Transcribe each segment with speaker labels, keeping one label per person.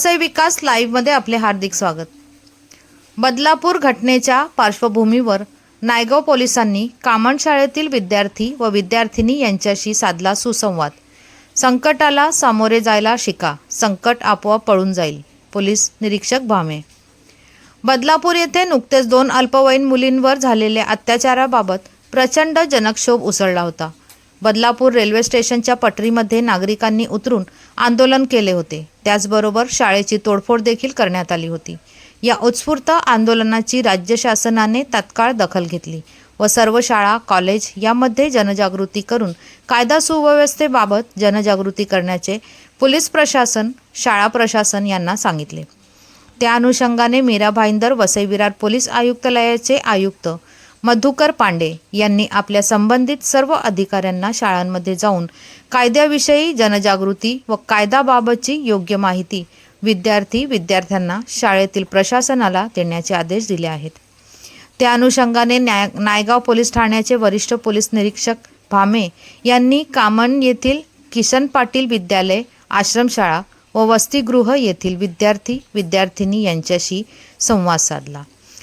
Speaker 1: वसई विकास लाईव्हमध्ये आपले हार्दिक स्वागत. बदलापूर घटनेच्या पार्श्वभूमीवर नायगाव पोलिसांनी कामण शाळेतील विद्यार्थी व विद्यार्थिनी यांच्याशी साधला सुसंवाद. संकटाला सामोरे जायला शिका संकट आपोआप पळून जाईल पोलीस निरीक्षक भामे. बदलापूर येथे नुकतेच दोन अल्पवयीन मुलींवर झालेल्या अत्याचाराबाबत प्रचंड जनक्षोभ उसळला होता. बदलापूर रेल्वे स्टेशनच्या पटरीमध्ये नागरिकांनी उतरून आंदोलन केले होते. त्याचबरोबर शाळेची तोडफोड देखील करण्यात आली होती. या उत्स्फूर्त आंदोलनाची राज्य शासनाने तात्काळ दखल घेतली व सर्व शाळा कॉलेज यामध्ये जनजागृती करून कायदा सुव्यवस्थेबाबत जनजागृती करण्याचे पोलीस प्रशासन शाळा प्रशासन यांना सांगितले. त्या अनुषंगाने मीरा भाईंदर वसई विरार पोलीस आयुक्तालयाचे आयुक्त मधुकर पांडे यांनी आपल्या संबंधित सर्व अधिकाऱ्यांना शाळांमध्ये जाऊन कायद्याविषयी जनजागृती व कायदाबाबतची योग्य माहिती विद्यार्थी विद्यार्थ्यांना शाळेतील प्रशासनाला देण्याचे आदेश दिले आहेत. त्या अनुषंगाने न्याय नायगाव पोलीस ठाण्याचे वरिष्ठ पोलीस निरीक्षक भामे यांनी कामन येथील किशन पाटील विद्यालय आश्रमशाळा व वसतिगृह येथील विद्यार्थी विद्यार्थिनी यांच्याशी संवाद साधला.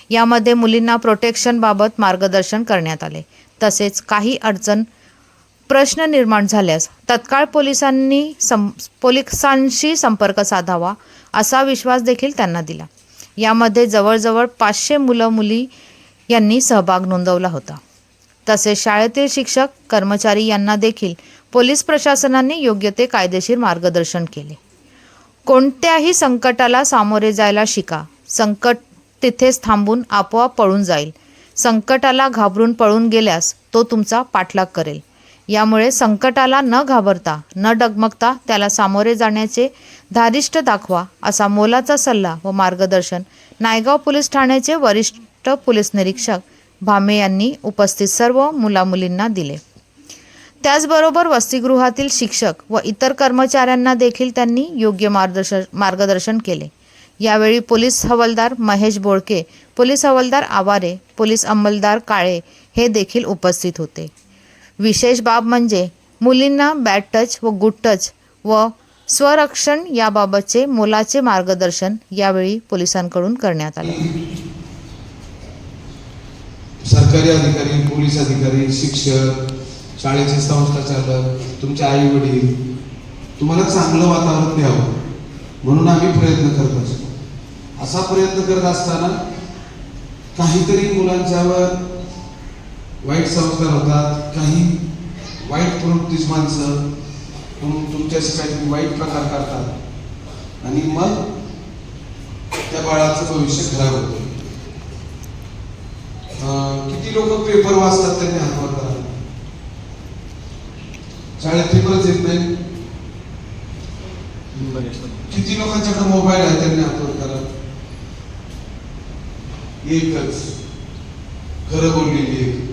Speaker 1: यामध्ये मुलींना प्रोटेक्शनबाबत मार्गदर्शन करण्यात आले. तसेच काही अडचण प्रश्न निर्माण झाल्यास तत्काळ पोलिसांनी सं पोलिसांशी संपर्क साधावा असा विश्वास देखील त्यांना दिला. यामध्ये जवळजवळ पाचशे मुलं मुली यांनी सहभाग नोंदवला होता. तसेच शाळेतील शिक्षक कर्मचारी यांना देखील पोलीस प्रशासनाने योग्य ते कायदेशीर मार्गदर्शन केले. कोणत्याही संकटाला सामोरे जायला शिका. संकट तिथेच थांबून आपोआप पळून जाईल. संकटाला घाबरून पळून गेल्यास तो तुमचा पाठलाग करेल. यामुळे संकटाला न घाबरता न डगमगता त्याला सामोरे जाण्याचे धारिष्ट दाखवा असा मोलाचा सल्ला व मार्गदर्शन नायगाव पोलीस ठाण्याचे वरिष्ठ पोलीस निरीक्षक भामे यांनी उपस्थित सर्व मुलामुलींना दिले. त्याचबरोबर वसतिगृहातील शिक्षक व इतर कर्मचाऱ्यांना देखील त्यांनी योग्य मार्गदर्शन मार्गदर्शन केले. यावेळी पोलीस हवालदार महेश बोळके पोलीस हवालदार आवारे पोलीस अंमलदार काळे हे देखील उपस्थित होते. विशेष बाब म्हणजे मुलींना बॅड टच व गुड टच व स्वरक्षण याबाबतचे मोलाचे मार्गदर्शन यावेळी पोलिसांकडून करण्यात आले.
Speaker 2: सरकारी अधिकारी पोलीस अधिकारी शिक्षक शाळेचे संस्था चालक तुमचे आई वडील तुम्हाला चांगलं वातावरण द्यावं म्हणून आम्ही प्रयत्न करत असतो. असा प्रयत्न करत असताना काहीतरी मुलांच्यावर वाईट संस्कार होतात काही वाईट प्रवृत्तीच माणसं तुम तुमच्याशी काहीतरी वाईट प्रकार करतात. आणि मग त्या बाळाचं भविष्य खराब होतं. किती लोक पेपर वाचतात त्यांनी हातवर करा शाळेत पेपरच येत नाही. किती लोकांच्याकडे मोबाईल आहे त्यांनी हातवर करा एकच. खरं बोललेली एक.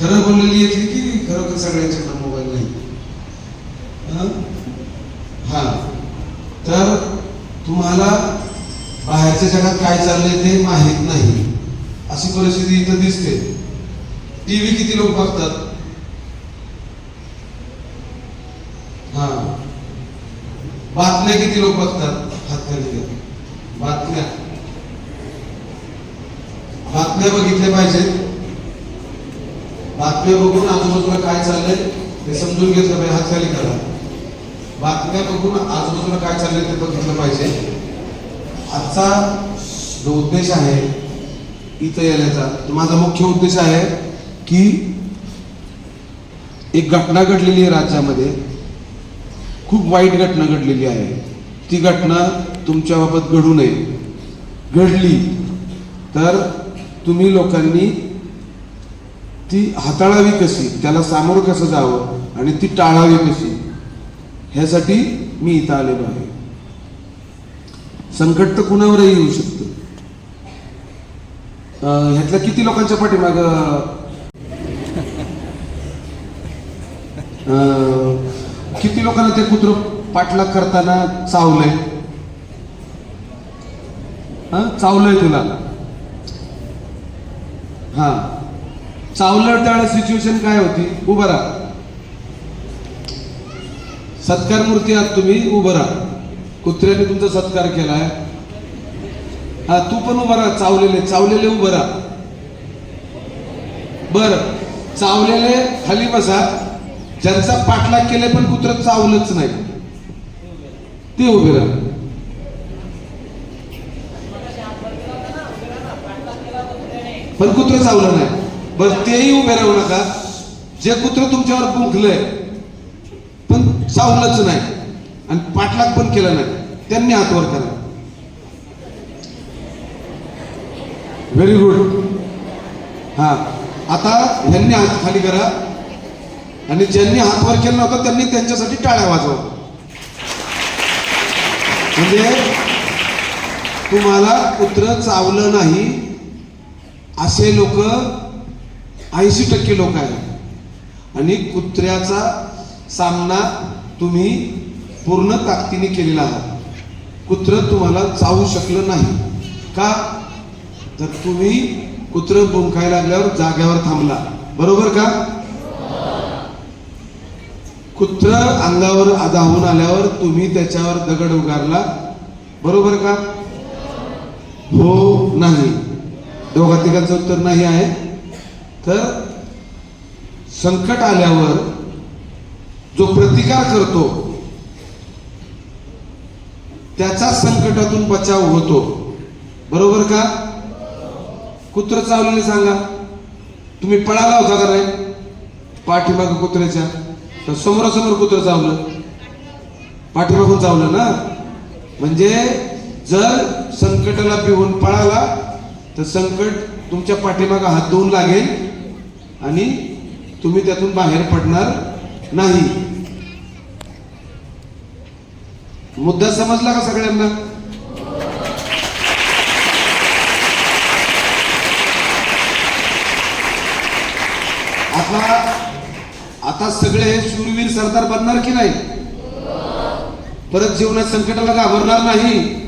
Speaker 2: खरं बोललेली एक की खरं सगळ्यांच्याकडे मोबाईल नाही? हा? तर तुम्हाला बाहेरच्या जगात काय चाललंय ते माहीत नाही. अशी परिस्थिती इथं दिसते. टीव्ही किती लोक बघतात? हा. बातम्या किती लोक बघतात? हात खाली बातम्या. बातम्या बघितल्या पाहिजेत. बातम्या बघून आजूबाजूला काय चाललंय ते समजून घेतलं पाहिजे. हात खाली करा. बातम्या बघून आजूबाजूला काय चाललंय ते बघितलं पाहिजे. आजचा जो उद्देश आहे इथं येण्याचा माझा मुख्य उद्देश आहे की एक घटना घडलेली आहे राज्यामध्ये. खूप वाईट घटना घडलेली आहे. ती घटना तुमच्याबाबत घडू नये. घडली तर तुम्ही लोकांनी ती हाताळावी कशी त्याला सामोरं कसं जावं आणि ती टाळावी कशी ह्यासाठी मी इथं आलेलो आहे. संकट तर कुणावरही येऊ शकतं. ह्यातल्या किती लोकांच्या पाठीमाग? किती लोकांना ते कुत्र पाठलाग करताना चावलंय? हा चावलंय तुला. हा. चावलं त्यावेळेस सिच्युएशन काय होती? उभं राहा. सत्कार मूर्ती आहात तुम्ही उभं राहा. कुत्र्याने तुमचा सत्कार केलाय. हा तू पण उभं राहा चावलेले. चावलेले उभं राहा. बर. चावलेले खाली बसा. ज्यांचा पाठलाग केले पण कुत्र चावलंच नाही. ते उभे राहा. पण कुत्र चावलं नाही. बर तेही उभे राहू नका. जे कुत्र तुमच्यावर बुंकलंय पण चावलंच नाही आणि पाठलाग पण केला नाही त्यांनी हातवर करा. व्हेरी गुड हा आता ह्यांनी हात खाली करा. आणि ज्यांनी हातवर केलं केला नव्हता त्यांनी त्यांच्यासाठी टाळ्या वाजवा. म्हणजे तुम्हाला कुत्र चावलं नाही असे लोक ऐंशी टक्के लोक आहेत. आणि कुत्र्याचा सामना तुम्ही पूर्ण ताकदीने केलेला आहात. कुत्र तुम्हाला चावू शकलं नाही. का? तर तुम्ही कुत्र बुंकायला लागल्यावर जाग्यावर थांबला. बरोबर का? कुत्र अंगावर धावून आल्यावर तुम्ही त्याच्यावर दगड उगारला. बरोबर का? हो नाही. दोघा तिघांचं उत्तर नाही आहे. तर संकट आल्यावर जो प्रतिकार करतो त्याचा संकटातून बचाव होतो. बरोबर का? कुत्र चावलेले सांगा. तुम्ही पळाला होता का नाही? पाठीमाग कुत्र्याच्या. तर समोरासमोर कुत्र चावलं. पाठीमागून चावलं ना? म्हणजे जर संकटाला पिऊन पळाला तर संकट तुमच्या पाठीमागं हात धुवून लागेल आणि तुम्ही त्यातून बाहेर पडणार नाही. मुद्दा समजला का सगळ्यांना? आता आता सगळे हे शूरवीर सरदार बनणार की नाही? परत जीवनात संकटाला घाबरणार नाही.